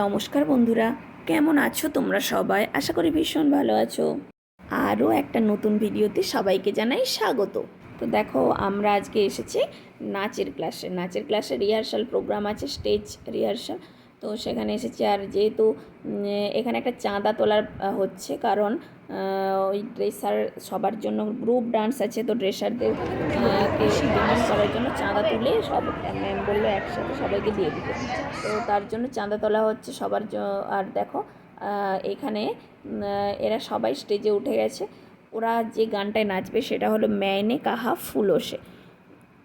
নমস্কার বন্ধুরা, কেমন আছো তোমরা সবাই? আশা করি ভীষণ ভালো আছো। আরও একটা নতুন ভিডিওতে সবাইকে জানাই স্বাগত। তো দেখো, আমরা আজকে এসেছি নাচের ক্লাসে। নাচের ক্লাসে রিহার্সাল প্রোগ্রাম আছে, স্টেজ রিহার্সাল। তো সেখানে এসেছি। আর যেহেতু এখানে একটা চাঁদা তোলার হচ্ছে কারণ ওই ড্রেসার সবার জন্য গ্রুপ ডান্স আছে। তো ড্রেসারদের করার জন্য চাঁদা তুলে সব ম্যাম বলল একসাথে সবাইকে দিয়ে দিতে। তো তার জন্য চাঁদা তোলা হচ্ছে সবার আর দেখো এখানে এরা সবাই স্টেজে উঠে গেছে। ওরা যে গানটায় নাচবে সেটা হলো ম্যানে কাহা ফুলোসে।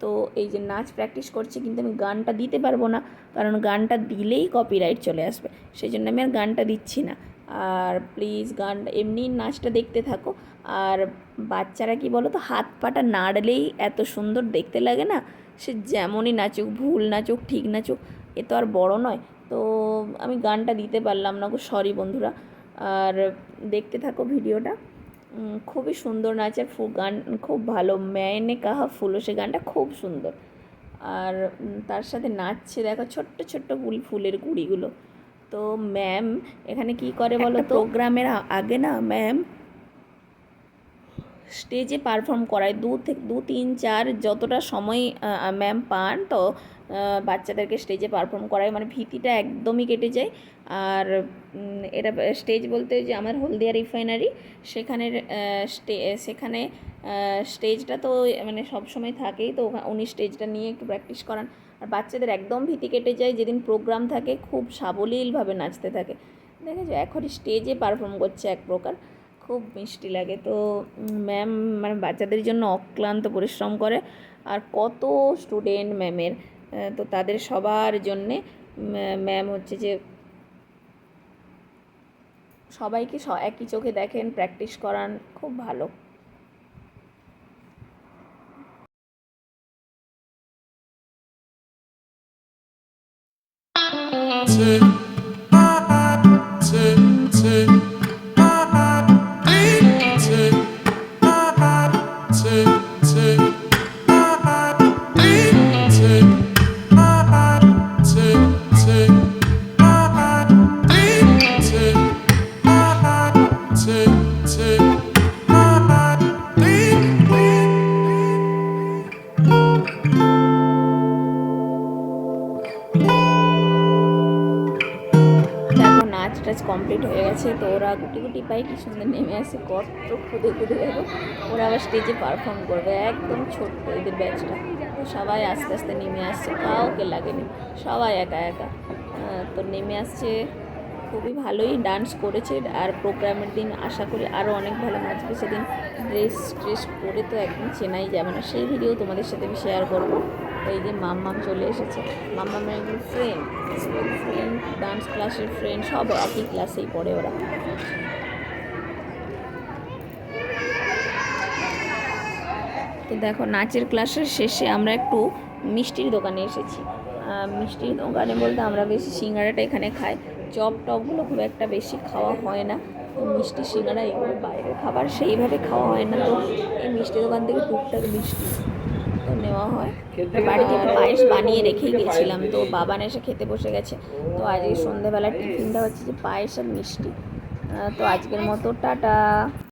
তো এই যে নাচ প্র্যাকটিস করছে, কিন্তু আমি গানটা দিতে পারব না, কারণ গানটা দিলেই কপিরাইট চলে আসবে। সেই জন্য আমি আর গানটা দিচ্ছি না। আর প্লিজ গান, এমনি নাচটা দেখতে থাকো। আর বাচ্চারা কি বলো তো হাত পাটা নাড়লেই এত সুন্দর দেখতে লাগে না, সে যেমনই নাচুক, ভুল নাচুক, ঠিক নাচুক, এ তো আর বড় নয়। তো আমি গানটা দিতে পারলাম না গো সরি বন্ধুরা। আর দেখতে থাকো ভিডিওটা। খুবই সুন্দর নাচের ফু গান খুব ভালো। ম্যানে কাহা ফুলো সে গানটা খুব সুন্দর। আর তার সাথে নাচছে দেখো ছোট্ট ছোট্ট ফুল ফুলের গুঁড়িগুলো। তো ম্যাম এখানে কি করে বলো তো? প্রোগ্রামের আগে না ম্যাম স্টেজে পারফর্ম করায়। দু থেকে দু, তিন, চার যতটা সময় ম্যাম পান, তো বাচ্চাদেরকে স্টেজে পারফর্ম করায়। মানে ভীতিটা একদমই কেটে যায়। আর এটা স্টেজ বলতে যে আমার হলদিয়া রিফাইনারি সেখানের স্টে সেখানে স্টেজটা তো মানে সব সময় থাকেই, তো উনি স্টেজটা নিয়ে একটু প্র্যাকটিস করান। আর বাচ্চাদের একদম ভীতি কেটে যায়, যেদিন প্রোগ্রাম থাকে, খুব সাবলীলভাবে নাচতে থাকে। দেখেছ এখন স্টেজে পারফর্ম করছে এক প্রকার। খুব মিষ্টি লাগে। তো ম্যাম মানে বাচ্চাদের জন্য অক্লান্ত পরিশ্রম করে আর কত স্টুডেন্ট ম্যামের তো তাদের সবার জন্যে ম্যাম হচ্ছে যে সবাইকে একই চোখে দেখেন প্র্যাকটিস করান খুব ভালো। Tick, টাচ কমপ্লিট হয়ে গেছে, তো ওরা গুটি গুটি পাই কি সুন্দর নেমে আসে, কত খুদে খুদে দেখো। ওরা আবার স্টেজে পারফর্ম করবে, একদম ছোট্ট এদের ব্যাচটা তো সবাই আস্তে আস্তে নেমে আসছে, কাউকে লাগেনি, সবাই একা একা। তো নেমে আসছে, খুবই ভালোই ডান্স করেছে, আর প্রোগ্রামের দিন, আশা করি আরও অনেক ভালো নাচবে সেদিন ড্রেস ট্রেস পরে তো একদম চেনাই যাবে না। সেই ভিডিও তোমাদের সাথে আমি শেয়ার করব। এই যে মাম্মাম চলে এসেছে। মাম্মামের একজন ফ্রেন্ড ডান্স ক্লাসের ফ্রেন্ড সব একই ক্লাসেই পড়ে ওরা। তো দেখো, নাচের ক্লাসের শেষে আমরা একটু মিষ্টির দোকানে এসেছি। মিষ্টির দোকানে বলতে আমরা বেশি সিঙ্গারাটা এখানে খাই। চপ টপগুলো খুব একটা বেশি খাওয়া হয় না। মিষ্টি সিঙ্গারা এগুলো বাইরের খাবার, সেইভাবে খাওয়া হয় না। তো এই মিষ্টি দোকান থেকে টুকটাক মিষ্টি তো নেওয়া হয়। বাড়িতে একটু পায়েস বানিয়ে রেখেই গেছিলাম। তো বাবান এসে খেতে বসে গেছে। তো আজকে সন্ধেবেলা টিফিনটা হচ্ছে যে পায়েস আর মিষ্টি। তো আজকের মতো টাটা।